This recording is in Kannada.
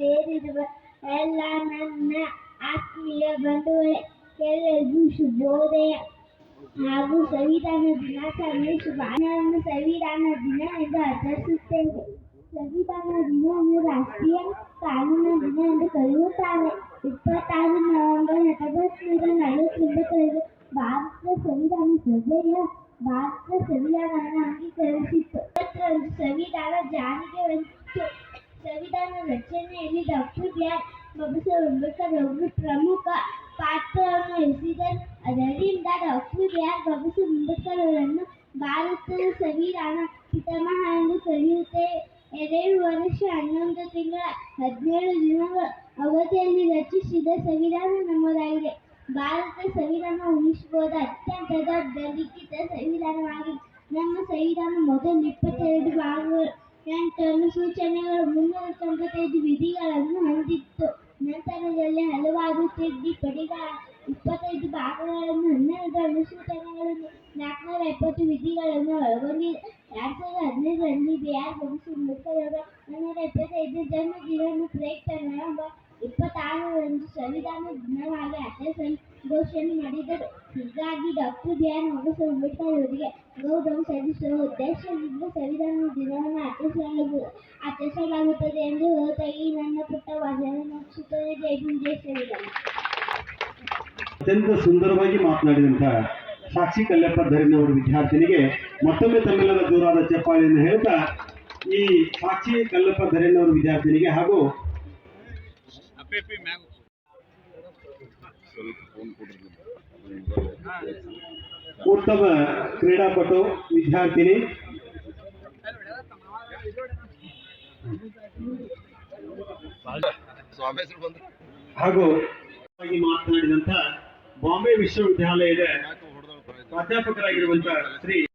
ಸೇರಿರುವ ಎಲ್ಲ ನನ್ನ ಆತ್ಮೀಯ ಬಂಧುಗಳೇ ಎಲ್ಲರಿಗೂ ಶುಭೋದಯ ಹಾಗೂ ಸಂವಿಧಾನ ದಿನಾಚರಣೆ ಶುಭಾಶಯವನ್ನು ಸಂವಿಧಾನ ದಿನ ಎಂದು ಆಚರಿಸುತ್ತೇವೆ ಸಂವಿಧಾನ ದಿನವನ್ನು ರಾಷ್ಟ್ರೀಯ ಕಾನೂನು ದಿನ ಎಂದು ಕರೆಯುತ್ತಾರೆ ಇಪ್ಪತ್ತಾರು ನವೆಂಬರ್ ಹತ್ತೊಂಬತ್ತು ನೂರ ನಲವತ್ತೊಂಬತ್ತರಲ್ಲಿ ಭಾರತದ ಸಂವಿಧಾನ ಸಭೆಯ ಭಾರತದ ಸಂವಿಧಾನವನ್ನು ಅಂಗೀಕರಿಸಿತ್ತು ಇವತ್ತೊಂದು ಸಂವಿಧಾನ ಜಾರಿಗೆ ಬಂದಿತ್ತು ಸಂವಿಧಾನ ರಚನೆಯಲ್ಲಿ doctor B R Baba Saheb Ambedkar ಅವರು ಪ್ರಮುಖ ಪಾತ್ರವನ್ನು ವಹಿಸಿದರು ಅದರಿಂದ doctor B R Baba Saheb Ambedkar ಅವರನ್ನು ಭಾರತದ ಸಂವಿಧಾನ ಪಿತಾಮಹ ಎಂದು ಕರೆಯುತ್ತೇವೆ ಎರಡು ವರ್ಷ ಹನ್ನೊಂದು ತಿಂಗಳ ಹದಿನೇಳು ದಿನಗಳ ಅವಧಿಯಲ್ಲಿ ರಚಿಸಿದ ಸಂವಿಧಾನ ನಮ್ಮದಾಗಿದೆ ಭಾರತ ಸಂವಿಧಾನ ಉಳಿಸಬಹುದ ಅತ್ಯಂತ ದೊಡ್ಡ ಲಿಖಿತ ಸಂವಿಧಾನವಾಗಿದೆ ನಮ್ಮ ಸಂವಿಧಾನ ಮೊದಲು ಇಪ್ಪತ್ತೆರಡು ಭಾಗಗಳು. ಎಂಟು ಅನುಸೂಚನೆಗಳು ಮುನ್ನೂರ ತೊಂಬತ್ತೈದು ವಿಧಿಗಳನ್ನು ಹೊಂದಿತ್ತು. ನಂತರದಲ್ಲಿ ಹಲವಾರು ತಿದ್ದುಪಡಿಗಳ ಇಪ್ಪತ್ತೈದು ಭಾಗಗಳನ್ನು ಹನ್ನೆರಡು ಅನುಸೂಚನೆಗಳನ್ನು ನಾಲ್ಕುನೂರ ಎಪ್ಪತ್ತು ವಿಧಿಗಳನ್ನು ಒಳಗೊಂಡಿದೆ ಎರಡ್ ಸಾವಿರದ ಹದಿನೈದರಲ್ಲಿ ಬಿ ಆರ್ ಬಾಬಾ ಅಂಬೇಡ್ಕರ್ ಅವರ ಮುನ್ನೂರ ಎಪ್ಪತ್ತೈದು ಜನ್ಮ ದಿನವನ್ನು ಪ್ರಯುಕ್ತ ನವೆಂಬರ್ ಇಪ್ಪತ್ತಾರರಂದು ಸಂವಿಧಾನ ದಿನವಾಗಿ ಆಚರಿಸಲು ಘೋಷಣೆ ಮಾಡಿದರು. ಹೀಗಾಗಿ ಡಾಕ್ಟರ್ ಬಿ ಆರ್ ಅಂಬೇಡ್ಕರ್ ಅವರಿಗೆ ಗೌರವ ಸಲ್ಲಿಸುವ ಉದ್ದೇಶದಿಂದ ಸಂವಿಧಾನ ದಿನವನ್ನು ಆಚರಿಸಲಾಗು ಆಚರಿಸಲಾಗುತ್ತದೆ ಎಂದು ಹೇಳ್ತಾ ನನ್ನ ಪುಟ್ಟ ವಾದನ ಮುಗಿಸುತ್ತದೆ ಜೈ ಭೀಮ್ ಜೈ ಅತ್ಯಂತ ಸುಂದರವಾಗಿ ಮಾತನಾಡಿದಂಥ ಸಾಕ್ಷಿ ಕಲ್ಯಪ್ಪ ಧರಿನವರ ವಿದ್ಯಾರ್ಥಿನಿಗೆ ಮತ್ತೊಮ್ಮೆ ತಮ್ಮೆಲ್ಲರ ದೂರಾದ ಚಪ್ಪಾಳೆಯನ್ನು ಹೇಳ್ತಾ ಈ ಸಾಕ್ಷಿ ಕಲ್ಲಪ್ಪ ಧರಿನವರ ವಿದ್ಯಾರ್ಥಿನಿಗೆ ಹಾಗೂ ಉತ್ತಮ ಕ್ರೀಡಾಪಟು ವಿದ್ಯಾರ್ಥಿನಿ. ಹಾಗೂ ಮಾತನಾಡಿದಂತ ಬಾಂಬೆ ವಿಶ್ವವಿದ್ಯಾಲಯದ ಪ್ರಾಧ್ಯಾಪಕರಾಗಿರುವಂತಹ ಶ್ರೀ